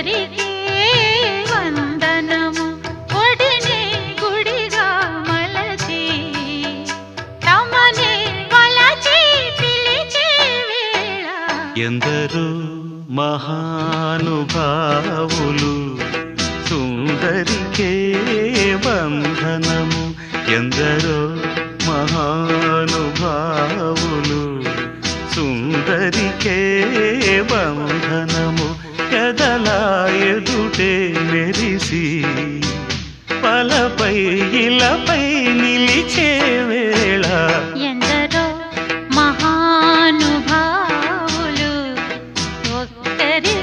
అందరికీ వందనము. ఒడినే గుడిగా తమనే వలచి పిలిచే వేళ. ఎందరూ మహానుభావులు సుందరికే బంధనము ఎందరో మహానుభావులు సుందరికే బంధనము ఎదుటే మెరిసి పలపై ఇలపై నిలిచే వేళ. ఎందరో మహానుభావులు ఒక్కరి